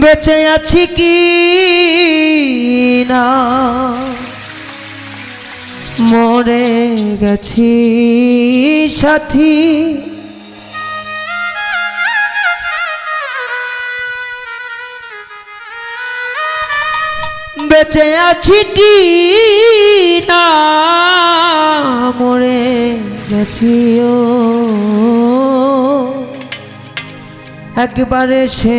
বেঁচে আছি কি না? মরে গেছি সাথী। বেঁচে আছি কি না? মরে গেছি, ও। একবারে সে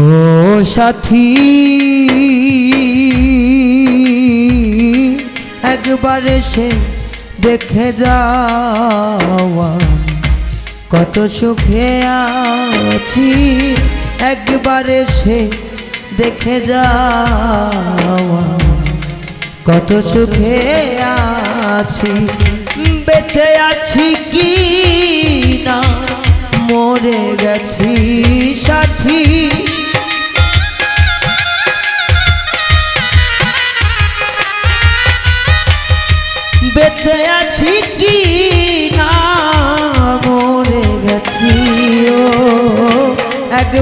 ও সাথী, একবার সে দেখে যাওয়া কত সুখে আছি। একবার সে দেখে যাওয়া কত সুখে আছি। বেঁচে আছি কি?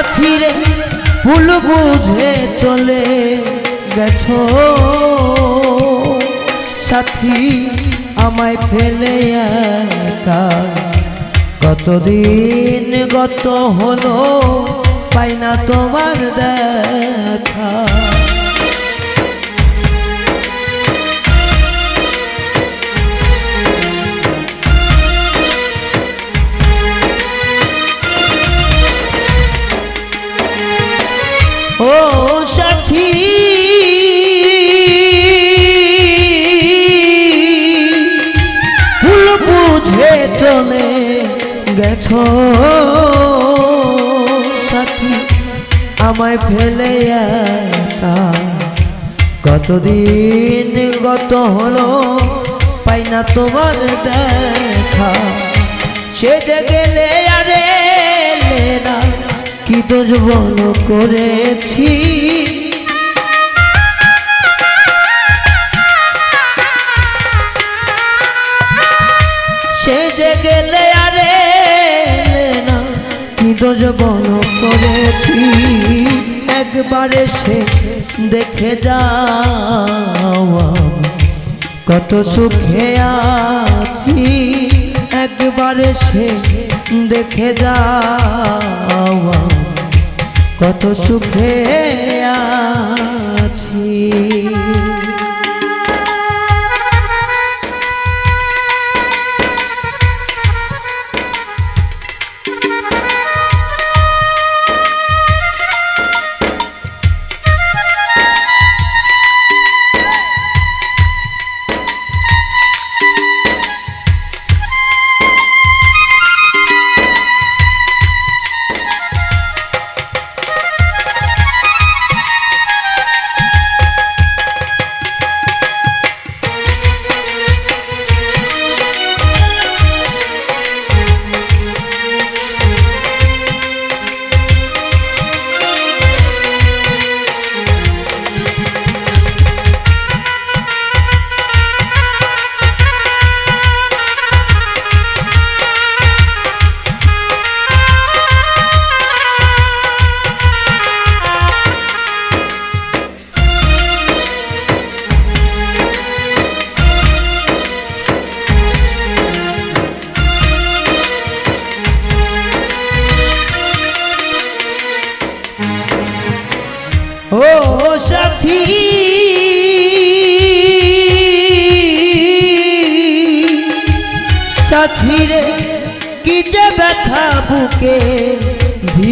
সাথী রে বুঝে চলে গেছো। সাথী আমায় ফেলে একা। কতদিন গত হলো, পাই না তোমার দেখা। গেছো সাথী, আমায় ফেলে একা। কতদিন গত হলো, পাই না তোমার দেখা। সে যে গেলে আরে না, কি দোষ বলো করেছি? কি বন বলো করেছি। একবারে সে দেখে যাওয়া কত সুখে আছি। একবারে সে দেখে যাও কত সুখে আছি।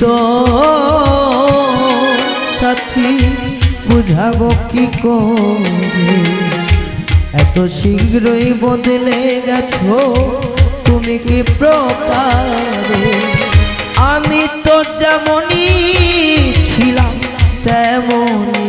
ভিতর সাথী, বুঝাবো কি করে? এত শীঘ্রই বদলে গেছো, তুমি কি প্রকারে আমি তো যেমনই ছিলাম, তেমনই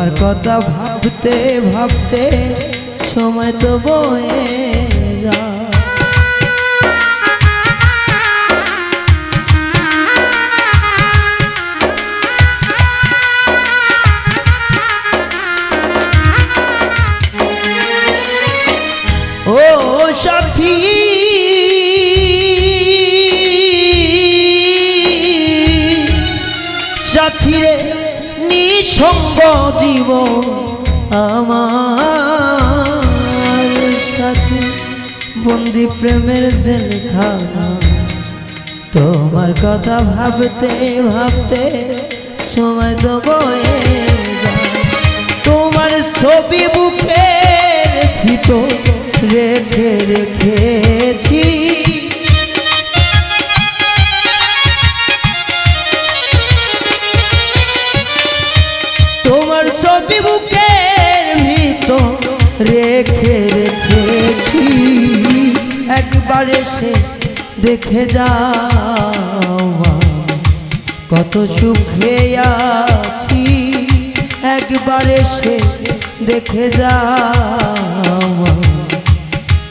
তোমার কথা ভাবতে ভাবতে সময় তো বয়ে আমার সাথী। বন্দি প্রেমের জেলখানা। তোমার কথা ভাবতে ভাবতে সময় বয়ে তোমার ছবি বুকের ভিতর রেখে রেখেছি। রেখে রেখেছি, একবার এসে দেখে যাও কত সুখে আছি, একবার এসে দেখে যাও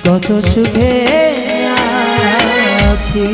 কত সুখে আছি।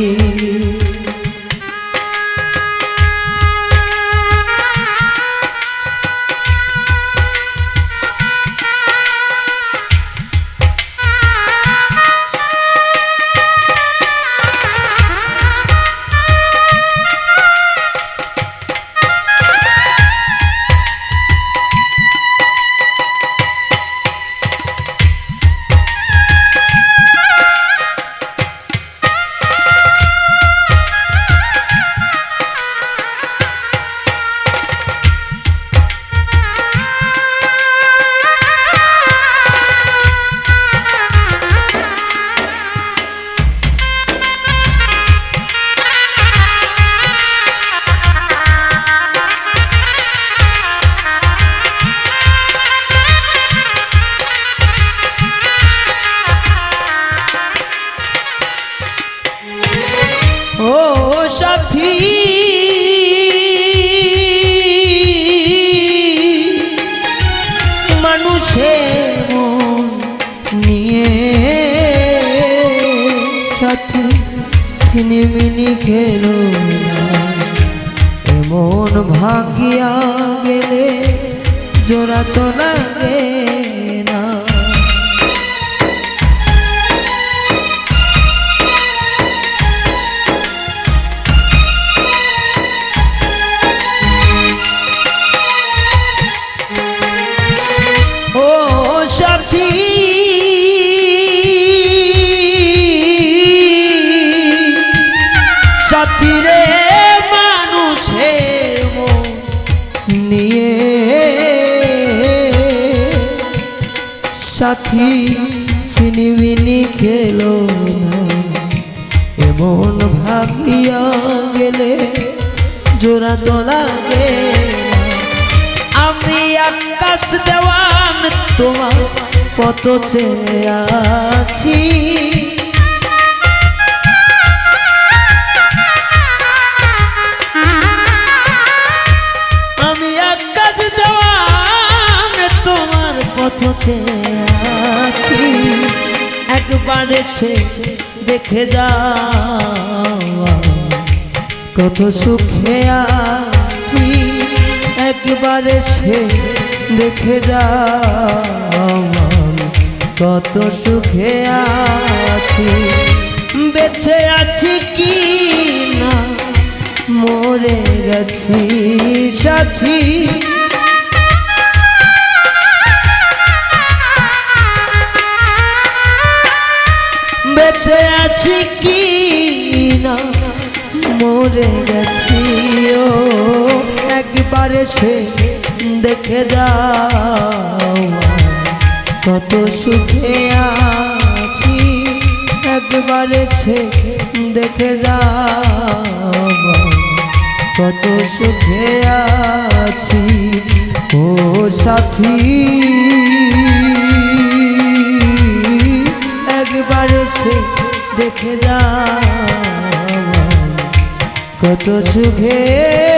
ও সাথী। মানুষের মন নিয়ে এমন ভাগিয়া গেলে জোড়া তো লাগে না। সাথী সিনিমিনি খেলো না এমন ভাগিয়া গেলে জোড়া তোলা গে। আমি আকাশ দেওয়ান তোমার কত চেয়ে আছি এসে দেখে যাও। কত সুখে আছি, একবার এসে দেখে যাও। কত সুখে আছি, বেঁচে আছি কি না? মরে গেছি সাথী। বেঁচে আছি কি না? মরে গেছি, ও, একবারে সে দেখে যাও। কত সুখে আছি, একবারে সে দেখে যাও। কত সুখে আছি, ও সাথী। একবার সে দেখে যা কত সুখে